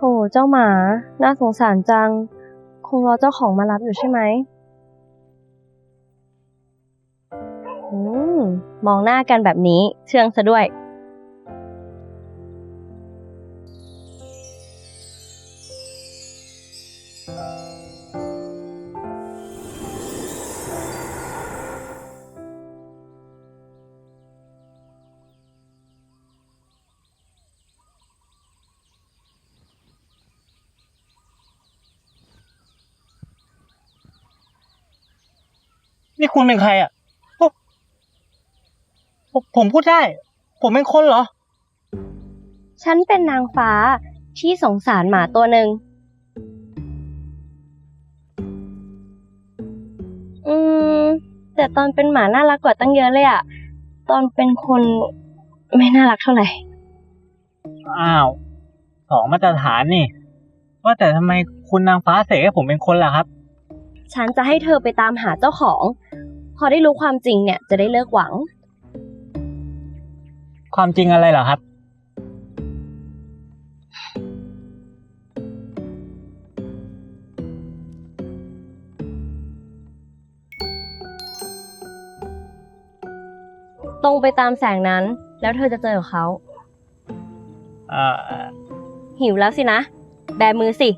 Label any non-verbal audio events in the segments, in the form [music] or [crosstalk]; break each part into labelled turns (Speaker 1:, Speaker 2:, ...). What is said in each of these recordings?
Speaker 1: โถเจ้าหมา น่าสงสารจัง คงรอเจ้าของมารับอยู่ใช่ไหมอืมมองหน้ากันแบบนี้ เชื่องซะด้วย
Speaker 2: นี่คุณเป็นใครอะโอ้ผมผมพูดได้ ผมเป็นคนเหรอ
Speaker 1: ฉันเป็นนางฟ้าที่สงสารหมาตัวหนึ่ง อืม แต่ตอนเป็นหมาน่ารักกว่าตั้งเยอะเลยอะตอนเป็นคนไม่น่ารักเท่าไหร่
Speaker 2: อ้าวสองมาตรฐานนี่ ว่าแต่ทำไมคุณนางฟ้าเสกให้ผมเป็นคนล่ะครับ
Speaker 1: ฉันจะให้เธอไปตามหาเจ้าของ พอได้รู้ความจริงเนี่ยจะได้เลิกหวัง
Speaker 2: ความจริงอะไรเหรอครับ
Speaker 1: ตรงไปตามแสงนั้น แล้วเธอจะเจอกับเขา
Speaker 2: เอ่อ
Speaker 1: หิวแล้วสินะ แบมือสิ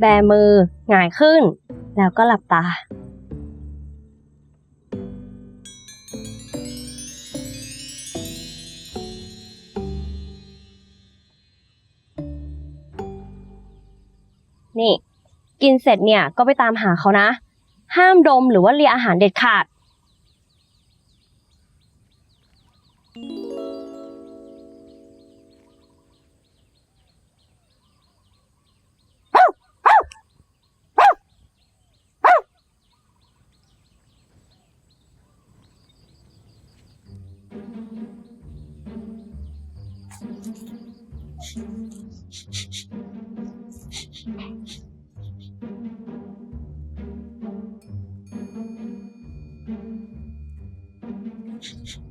Speaker 1: แบมือหงายขึ้น แล้วก็หลับตา นี่ กินเสร็จเนี่ยก็ไปตามหาเขานะ ห้ามดมหรือว่าเลียอาหารเด็ดขาด Thank [laughs] you.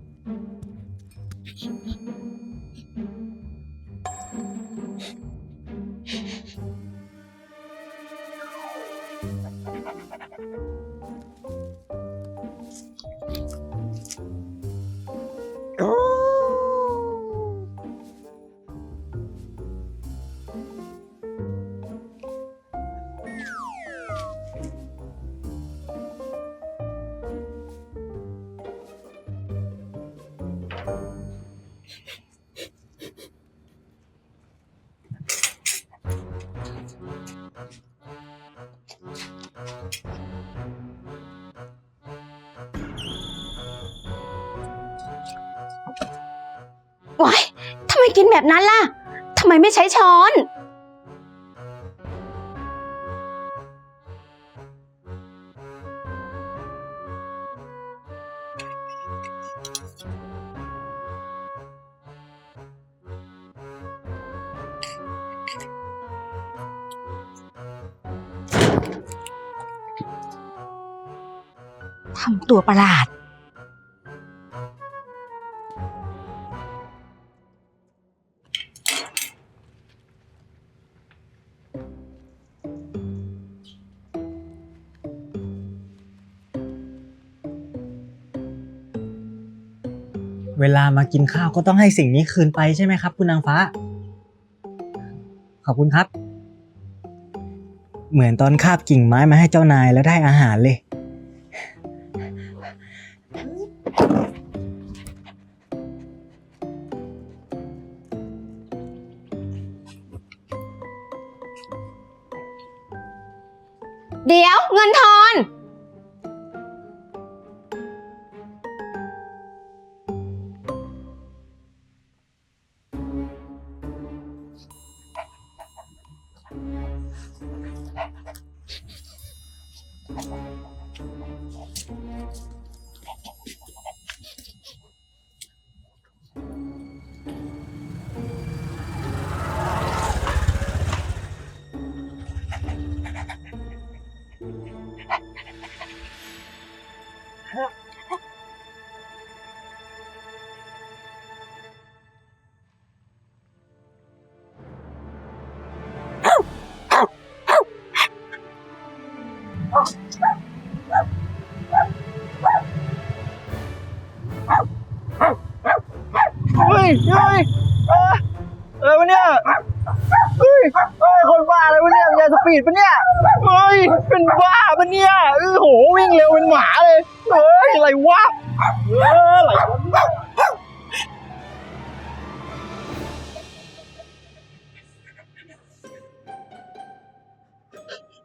Speaker 3: ว้ายทำไมกินแบบนั้นล่ะ ทำไมไม่ใช้ช้อน ทำตัวประหลาด
Speaker 2: เวลามากินข้าวก็ต้องให้สิ่งนี้คืนไปใช่ไหมครับ คุณนางฟ้า ขอบคุณครับ เหมือนตอนคาบกิ่งไม้มาให้เจ้านายแล้วได้อาหารเลย
Speaker 3: Thank you. เฮ้
Speaker 4: ยเฮ้ยเอ่ออะไรวะเนี่ยเฮ้ยเฮ้ยคนบ้าอะไรวะเนี่ยยาสปีดปะเนี่ยเฮ้ยเป็นบ้าปะเนี่ยโอ้โหวิ่งเร็วเป็นหมาเลยเฮ้ยอะไรวะเอออะไรวะ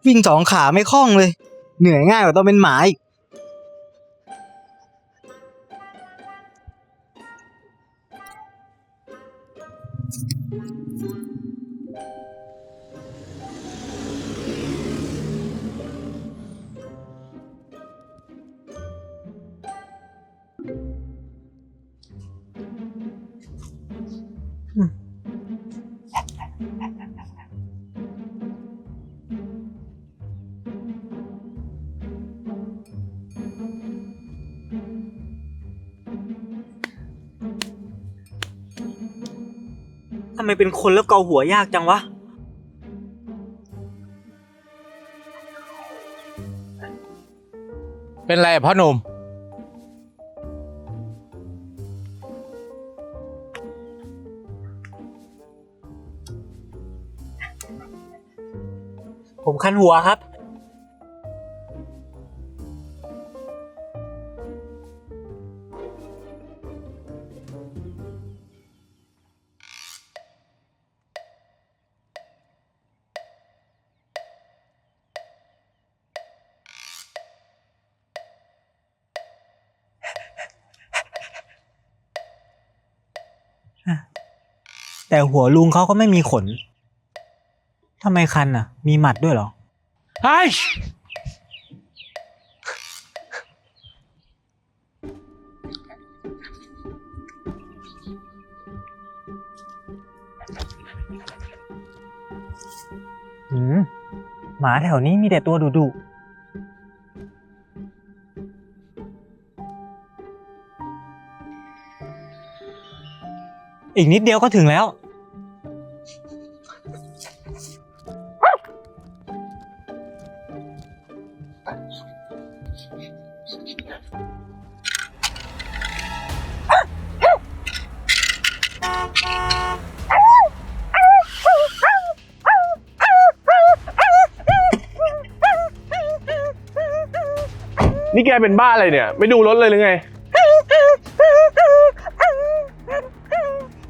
Speaker 2: วิ่งสองขาไม่คล่องเลย เหนื่อยง่ายกว่าต้องเป็นหมาอีก ไมเป็นคนแล้วเกาหัวยากจังวะ
Speaker 5: เป็นไรพ่อหนุ่ม
Speaker 2: ผมคันหัวครับ แต่หัวลุงเขาก็ไม่มีขนทำไมคันอะ มีหมัดด้วยเหรอ
Speaker 5: ไอ้ย
Speaker 2: หืมหมาแถวนี้มีแต่ตัวดุดุ อีกนิดเดียวก็ถึงแล้ว
Speaker 4: นี่แกเป็นบ้าอะไรเนี่ย ไม่ดูรถเลยหรือไง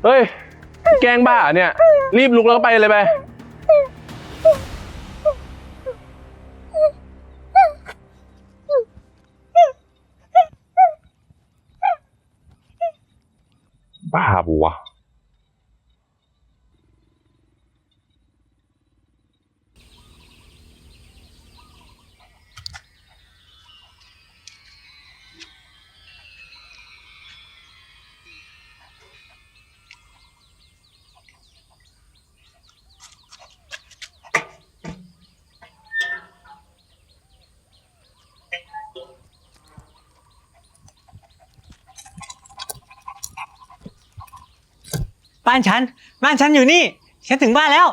Speaker 4: เฮ้ย แกล้งบ้าเนี่ย รีบลุกแล้วก็ไปเลยไป บ้า
Speaker 2: นฉัน บ้านฉันอยู่นี่ ฉันถึงบ้านแล้ว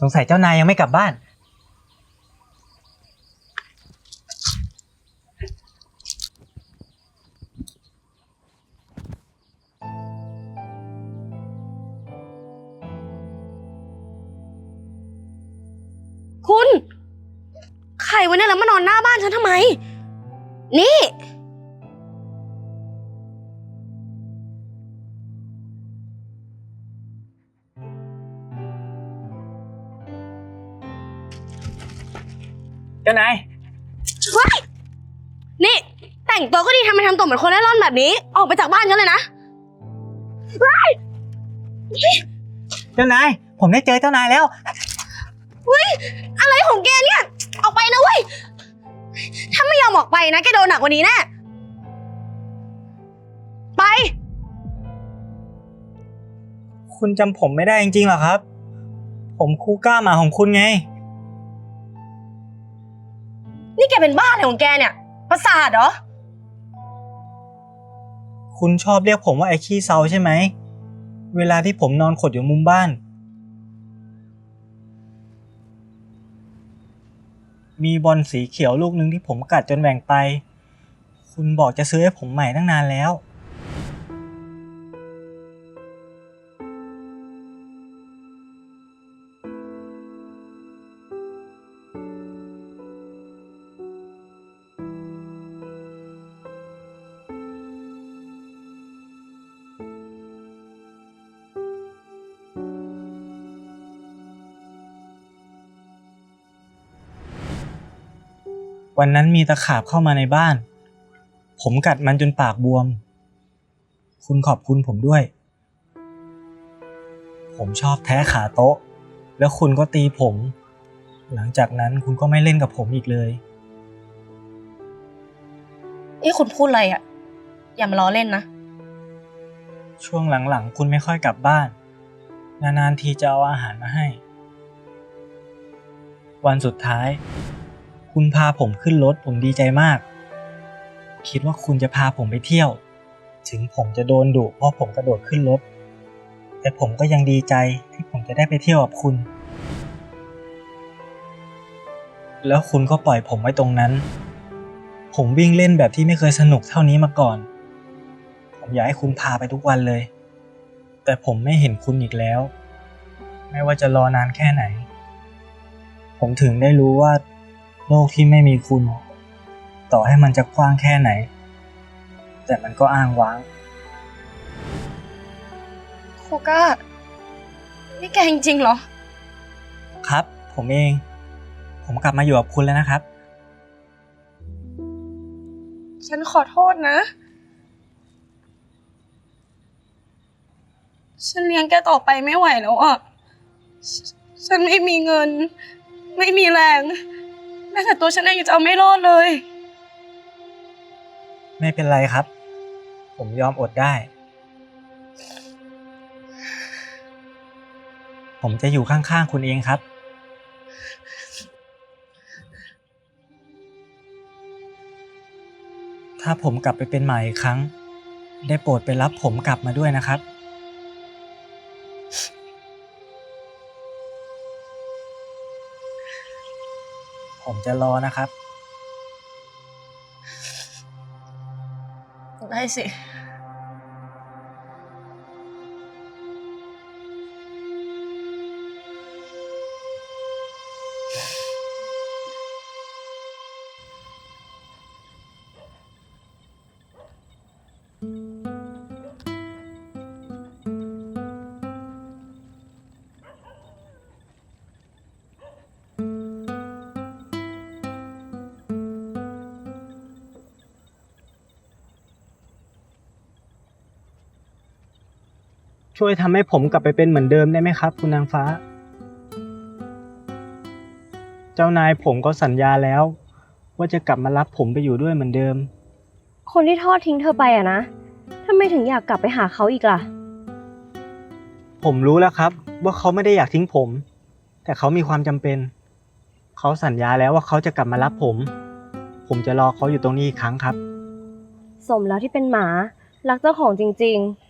Speaker 2: สงสัยเจ้านายยังไม่กลับบ้าน
Speaker 3: เจ้า
Speaker 2: นาย
Speaker 3: นี่ แต่งตัวก็ดีทำไมทำตัวเหมือนคนเล่ร่อนแบบนี้ ออกไปจากบ้านฉันเลยนะ
Speaker 2: เจ้านาย ผมได้เจอเจ้านายแล้ว
Speaker 3: อะไรของแกเนี่ย ออกไปนะเว้ย ถ้าไม่ยอมออกไปนะแกโดนหนักกว่านี้แน่ ไป
Speaker 2: คุณจำผมไม่ได้จริงๆหรอครับ ผมคูก้าหมาของคุณไง
Speaker 3: นี่แกเป็นบ้าอะไรของแกเนี่ย ประสาทเหรอ
Speaker 2: คุณชอบเรียกผมว่าไอ้ขี้เซาใช่ไหม เวลาที่ผมนอนขดอยู่มุมบ้าน มีบอลสีเขียวลูกหนึ่งที่ผมกัดจนแหว่งไป คุณบอกจะซื้อให้ผมใหม่ตั้งนานแล้ว วันนั้นมีตะขาบเข้ามาในบ้าน ผมกัดมันจนปากบวม คุณขอบคุณผมด้วย ผมชอบแท้ขาโต๊ะ แล้วคุณก็ตีผม หลังจากนั้นคุณก็ไม่เล่นกับผมอีกเลย
Speaker 3: เอ้คุณพูดอะไรอะอย่ามาล้อเล่นนะ
Speaker 2: ช่วงหลังๆ คุณไม่ค่อยกลับบ้าน นานๆทีจะเอาอาหารมาให้ วันสุดท้าย คุณพาผมขึ้นรถผมดีใจมาก คิดว่าคุณจะพาผมไปเที่ยว ถึงผมจะโดนดุเพราะผมกระโดดขึ้นรถ แต่ผมก็ยังดีใจที่ผมจะได้ไปเที่ยวกับคุณ แล้วคุณก็ปล่อยผมไว้ตรงนั้น ผมวิ่งเล่นแบบที่ไม่เคยสนุกเท่านี้มาก่อน ผมอยากให้คุณพาไปทุกวันเลย แต่ผมไม่เห็นคุณอีกแล้ว ไม่ว่าจะรอนานแค่ไหน ผมถึงได้รู้ว่า โลกที่ไม่มีคุณ ต่อให้มันจะกว้างแค่ไหน แต่มันก็อ้างว้าง
Speaker 3: โคก้า นี่แกจริงๆเหรอ
Speaker 2: ครับ ผมเอง ผมกลับมาอยู่กับคุณแล้วนะครับ
Speaker 3: ฉันขอโทษนะ ฉันเลี้ยงแกต่อไปไม่ไหวแล้วอะฉฉันไม่มีเงิน ไม่มีแรง แม้แต่ตัวฉันเองยังจะเอาไม่รอดเลย
Speaker 2: ไม่เป็นไรครับ ผมยอมอดได้ ผมจะอยู่ข้างๆคุณเองครับ ถ้าผมกลับไปเป็นใหม่อีกครั้ง ได้โปรดไปรับผมกลับมาด้วยนะครับ ผมจะรอนะครับ
Speaker 3: ได้สิ
Speaker 2: ช่วยทำให้ผมกลับไปเป็นเหมือนเดิมได้ไหมครับ คุณนางฟ้า เจ้านายผมก็สัญญาแล้ว ว่าจะกลับมารับผมไปอยู่ด้วยเหมือนเดิม
Speaker 1: คนที่ทอดทิ้งเธอไปอะนะทำไมถึงอยากกลับไปหาเขาอีกล่ะ
Speaker 2: ผมรู้แล้วครับ ว่าเขาไม่ได้อยากทิ้งผม แต่เขามีความจำเป็น เขาสัญญาแล้วว่าเขาจะกลับมารับผม ผมจะรอเขาอยู่ตรงนี้อีกครั้งครับ
Speaker 1: สมแล้วที่เป็นหมา รักเจ้าของจริง ๆ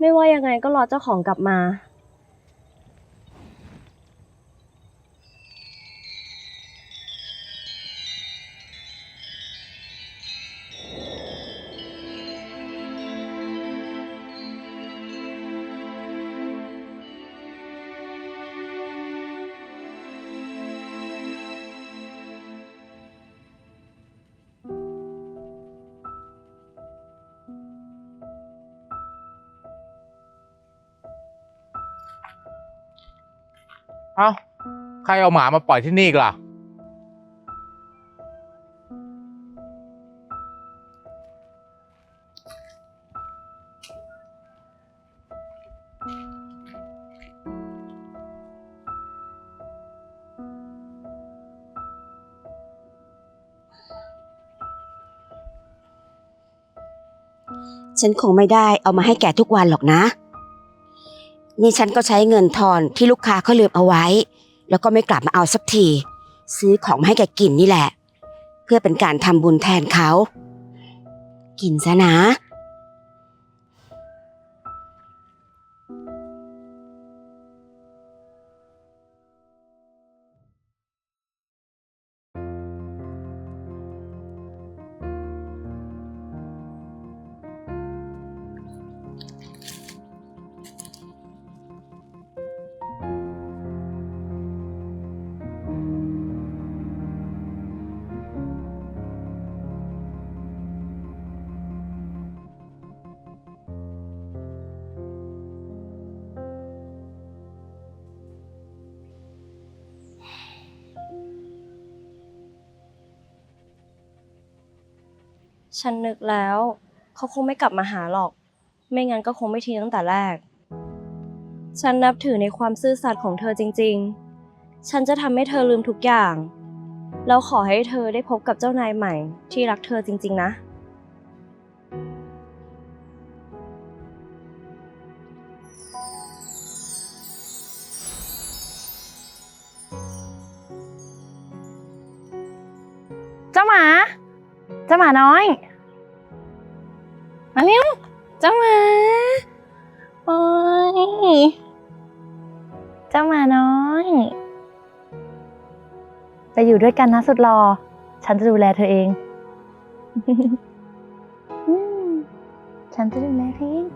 Speaker 1: ไม่ว่ายังไงก็รอเจ้าของกลับมา
Speaker 5: เอ้า ใครเอาหมามาปล่อยที่นี่กล่ะ
Speaker 6: ฉันคงไม่ได้เอามาให้แกทุกวันหรอกนะ นี่ฉันก็ใช้เงินทอนที่ลูกค้าเขาลืมเอาไว้ แล้วก็ไม่กลับมาเอาสักที ซื้อของมาให้แกกินนี่แหละ เพื่อเป็นการทำบุญแทนเขา กินซะนะ
Speaker 1: ฉันนึกแล้ว เขาคงไม่กลับมาหาหรอก ไม่งั้นก็คงไม่ทิ้งตั้งแต่แรก ฉันนับถือในความซื่อสัตย์ของเธอจริง ๆ ฉันจะทำให้เธอลืมทุกอย่าง แล้วขอให้เธอได้พบกับเจ้านายใหม่ที่รักเธอจริง ๆ นะา
Speaker 7: หมาน้อย มาเร็วเจ้าหมาโอ้ยเจ้าหมาน้อย ไปอยู่ด้วยกันนะสุดรอ ฉันจะดูแลเธอเอง ฉันจะดูแลเธอเอง